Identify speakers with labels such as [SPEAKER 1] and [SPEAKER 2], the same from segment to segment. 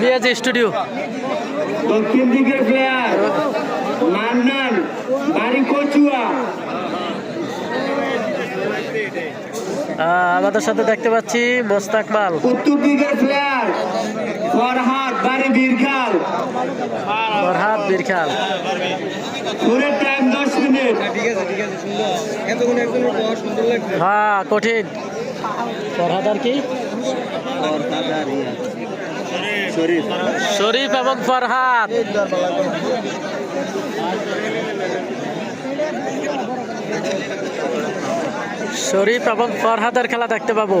[SPEAKER 1] Miyaji studio.
[SPEAKER 2] দক্ষিণ দিকের player Mannan বাড়ি কচুয়া।
[SPEAKER 1] আহ, আমাদের সাথে দেখতে পাচ্ছি মোস্তাক মাল।
[SPEAKER 2] উত্তর দিকের প্লেয়ার ফরহাদ বাড়ি বীরখাল।
[SPEAKER 1] ফরহাদ বীরখাল।
[SPEAKER 2] ঘুরের টাইম দশ মিনিট।
[SPEAKER 1] হ্যাঁ কঠিন। ফরহাদ আর কি? শরীফ এবং ফরহাদ। শরীফ এবং ফরহাদের খেলা দেখতে পাবো।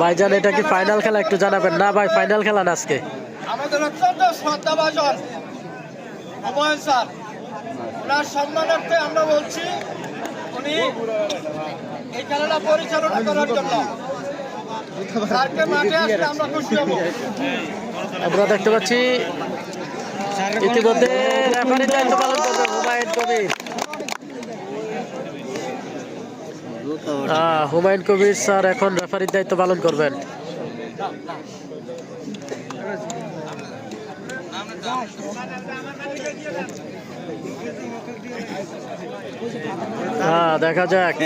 [SPEAKER 1] ভাইজান এটা কি ফাইনাল খেলা? একটু জানাবেন। না ভাই ফাইনাল খেলা না আজকে?
[SPEAKER 3] আমাদের অত্যন্ত শ্রদ্ধাভাজন হুমায়ুন স্যার। ওনার সম্মানার্থে আমরা বলছি উনি এই খেলাটা পরিচালনা করার জন্য। স্যারকে মাঠে আসলে আমরা খুশি হব।
[SPEAKER 1] আমরা দেখতে পাচ্ছি ইতিমধ্যে রেফারির দায়িত্ব পালন করবে হুমায়ুন কবির। হুমায়ুন কবির স্যার এখন রেফারির দায়িত্ব পালন করবেন হ্যাঁ দেখা যাক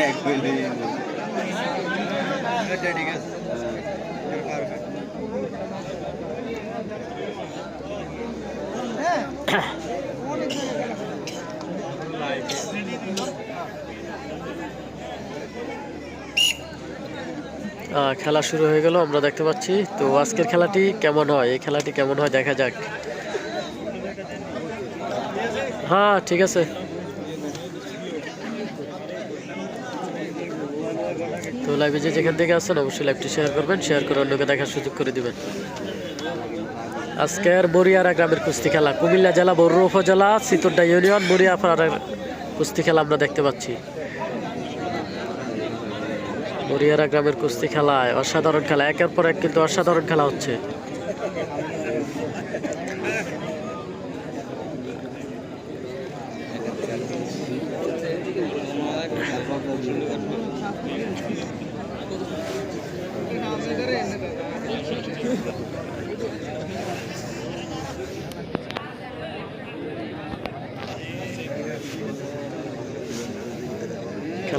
[SPEAKER 1] খেলা শুরু হয়ে গেল, আমরা দেখতে পাচ্ছি। তো আজকের খেলাটি কেমন হয়? এই খেলাটি কেমন হয়? দেখা যাক। হ্যাঁ ঠিক আছে। তো লাইভে যে যেখান থেকে আসছেন অবশ্যই লাইভটি শেয়ার করবেন শেয়ার করে অন্যকে দেখার সুযোগ করে দিবেন। আজকের বরিয়ারা গ্রামের কুস্তি খেলা, কুমিল্লা জেলা বড়ুয়া উপজেলা সিতরডা ইউনিয়ন বরিয়াপাড়ার কুস্তি খেলা আমরা দেখতে পাচ্ছি। বরিয়ারা গ্রামের কুস্তি খেলায়। অসাধারণ খেলা। একের পর এক কিন্তু অসাধারণ খেলা হচ্ছে।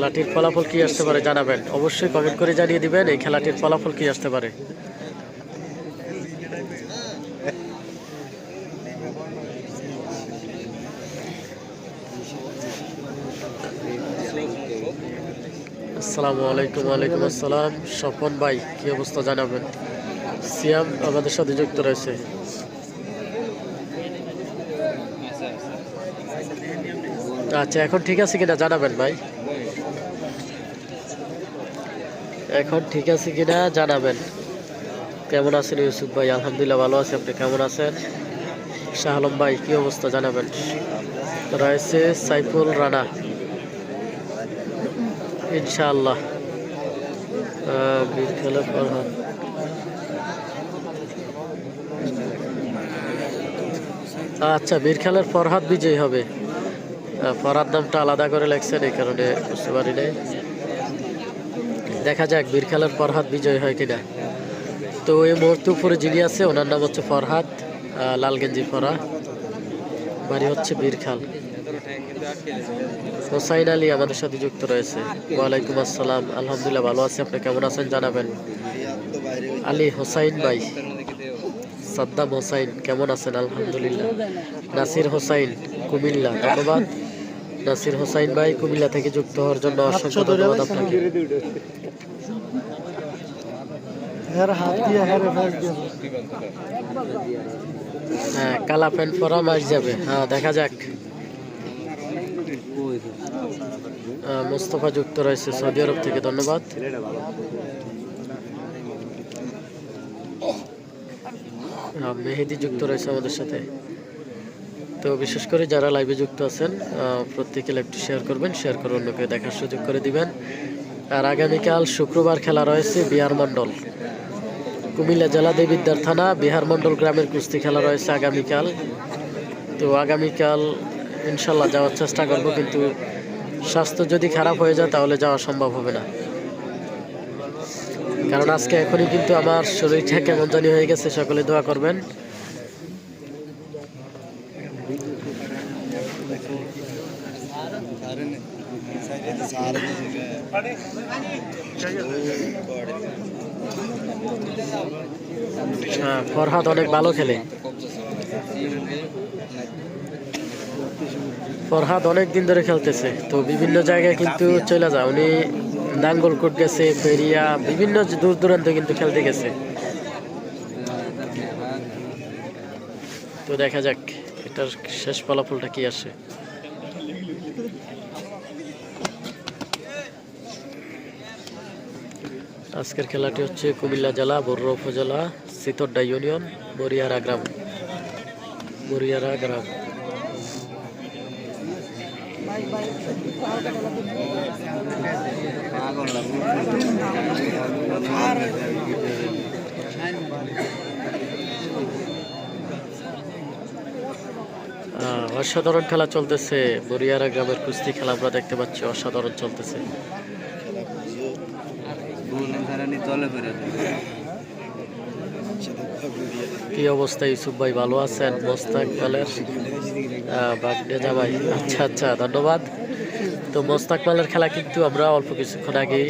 [SPEAKER 1] খেলাটির ফলাফল কি আসতে পারে জানাবেন। অবশ্যই কমেন্ট করে জানিয়ে দিবেন, এই খেলাটির ফলাফল কি আসতে পারে। আসসালামু আলাইকুম, ওয়ালাইকুম আসসালাম। স্বপন ভাই, কি অবস্থা জানাবেন? সিয়াম আমাদের সাথে যুক্ত রয়েছে। আচ্ছা এখন ঠিক আছে কিনা জানাবেন ভাই? এখন ঠিক আছে কিনা জানাবেন। কেমন আছেন ইউসুফ ভাই? আলহামদুলিল্লাহ ভালো আছি। আপনি কেমন আছেন? শাহ আলম ভাই, কী অবস্থা জানাবেন? রয়েছে সাইফুল রানা। ইনশাআল্লাহ। ফরহাদ আচ্ছা বীর খেলার ফরহাদ বিজয়ী হবে। ফরহাদ নামটা আলাদা করে লেখছেন, এই কারণে বুঝতে পারি নাই। দেখা যাক, বীর খেলার ফরহাদ বিজয় হয় কিনা। তো এই মুহূর্তে উপরে যিনি আছে, ওনার নাম হচ্ছে ফরহাদ লালগেঞ্জি ফরা। বাড়ি হচ্ছে বীরখাল হোসাইন আলী আমাদের সাথে যুক্ত রয়েছে। ওয়ালাইকুম আসসালাম, আলহামদুলিল্লাহ ভালো আছি। আপনি কেমন আছেন জানাবেন? আলী হোসাইন ভাই। সাদ্দাম হোসাইন, কেমন আছেন? আলহামদুলিল্লাহ। নাসির হোসাইন, কুমিল্লা। ধন্যবাদ। নাসির হোসাইন ভাই কুমিল্লা থেকে যুক্ত হওয়ার জন্য অসংখ্য ধন্যবাদ আপনাকে। হ্যাঁ কালা প্যান্ট পরা মাস যাবে। হ্যাঁ দেখা যাক। মোস্তফা যুক্ত রয়েছে সৌদি আরব থেকে ধন্যবাদ। মেহেদি যুক্ত রয়েছে আমাদের সাথে। তো বিশেষ করে যারা লাইভে যুক্ত আছেন প্রত্যেকে লাইভটি শেয়ার করবেন শেয়ার করে অন্যকে দেখার সুযোগ করে দিবেন। আর আগামীকাল শুক্রবার খেলা রয়েছে বিহার মণ্ডল। কুমিল্লা জেলা দেবিদ্যার থানা, বিহার মণ্ডল গ্রামের কুস্তি খেলা রয়েছে আগামীকাল। তো আগামীকাল ইনশাল্লাহ যাওয়ার চেষ্টা করব, কিন্তু স্বাস্থ্য যদি খারাপ হয়ে যায়, তাহলে যাওয়া সম্ভব হবে না। কারণ আজকে এখনই কিন্তু আমার শরীরটা কেমন জানি হয়ে গেছে, সকলে দোয়া করবেন। হ্যাঁ, ফরহাদ অনেক ভালো খেলে। ফরহাদ অনেক দিন ধরে খেলতেছে। তো বিভিন্ন জায়গায় কিন্তু চলে যায়। উনি নাঙ্গলকোট গেছে পেরিয়া বিভিন্ন দূর দূরান্ত কিন্তু খেলতে গেছে। তো দেখা যাক এটার শেষ ফলাফলটা কি আসে। আজকের খেলাটি হচ্ছে কুমিল্লা জেলা, বর্রা উপজেলা, সিতড্ডা ইউনিয়ন মরিয়ারা গ্রাম। মরিয়ারা গ্রাম। অসাধারণ খেলা চলতেছে। বরিয়ারা গ্রামের কুস্তি খেলা আমরা দেখতে পাচ্ছি, অসাধারণ চলতেছে। কি অবস্থা ইউসুফ ভাই? ভালো আছেন? মোস্তাকবালের বাগডে জামাই আচ্ছা আচ্ছা ধন্যবাদ। তো মোস্তাকমালের খেলা কিন্তু আমরা অল্প কিছুক্ষণ আগেই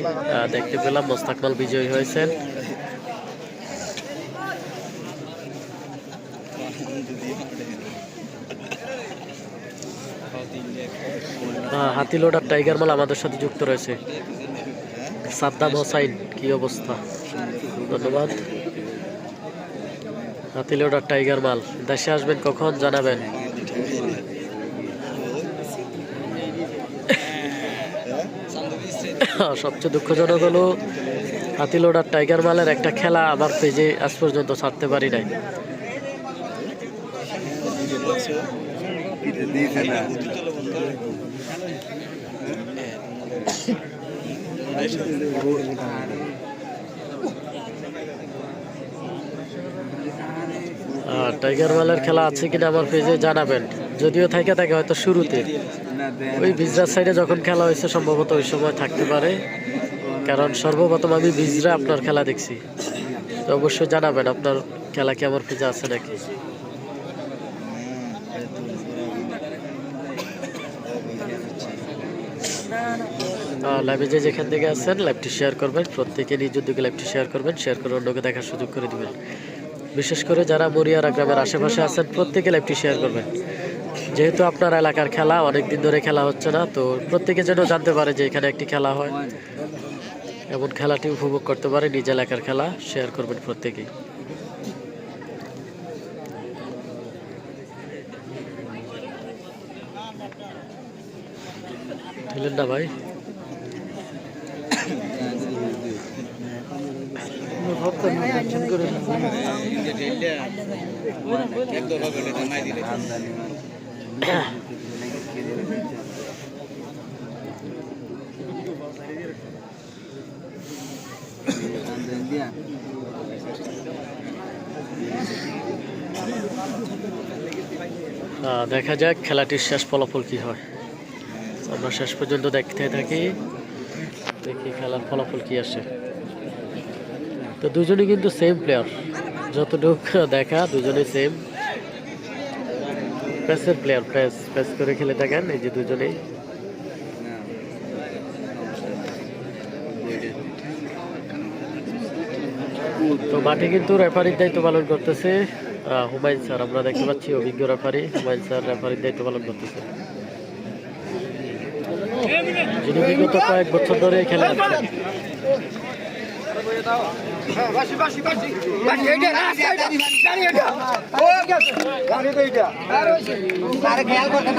[SPEAKER 1] দেখতে পেলাম। মোস্তাকমাল বিজয়ী হয়েছেন। আহ, হাতিলোড আর টাইগার মাল আমাদের সাথে যুক্ত রয়েছে। সাদ্দাম হোসাইন, কি অবস্থা? ধন্যবাদ। হাতিলোড টাইগার মাল দেশে আসবেন কখন জানাবেন? সবচেয়ে দুঃখজনক হলো হাতিলোড আর টাইগার মালের একটা খেলা আমার পেজে আজ পর্যন্ত ছাড়তে পারি নাই। টাইগার মালের খেলা আছে কিনা আমার পেজে জানাবেন। যদিও থাকে থাকে হয়তো শুরুতে। ওই বিজরার সাইডে যখন খেলা হয়েছে, সম্ভবত ওই সময় থাকতে পারে। কারণ সর্বপ্রথম আমি বিজরা আপনার খেলা দেখছি। তো অবশ্যই জানাবেন আপনার খেলা কি আমার পেজে আছে নাকি। লাইভে যে যেখান থেকে আছেন লাইভটি শেয়ার করবেন। প্রত্যেকে নিজ উদ্যোগে লাইভটি শেয়ার করবেন শেয়ার করে অন্যকে দেখার সুযোগ করে দিবেন। বিশেষ করে যারা মরিয়ারা গ্রামের আশেপাশে আছেন, প্রত্যেকে লাইভটি শেয়ার করবেন। যেহেতু আপনার এলাকার খেলা অনেক দিন ধরে খেলা হচ্ছে না, তো প্রত্যেকে যেন জানতে পারে যে এখানে একটি খেলা হয়। এমন খেলাটি উপভোগ করতে পারে, নিজ এলাকার খেলা শেয়ার করবেন প্রত্যেকেই। দিলেন না ভাই দেখা যাক খেলাটির শেষ ফলাফল কি হয়। আমরা শেষ পর্যন্ত দেখতে থাকি। দেখি খেলার ফলাফল কি আসে। তো দুজনই কিন্তু সেম প্লেয়ার যতটুকু দেখা, দুজনেই সেম প্রেসের প্লেয়ার প্রেস প্রেস করে খেলে থাকেন এই যে দুজনেই। তো মাঠে কিন্তু রেফারির দায়িত্ব পালন করতেছে হুমায়ুন স্যার। আমরা দেখতে পাচ্ছি অভিজ্ঞ রেফারি হুমায়ুন স্যার রেফারির দায়িত্ব পালন করতেছে। যিনি বিগত কয়েক বছর ধরে খেলে আসছেন
[SPEAKER 2] খেয়াল করতে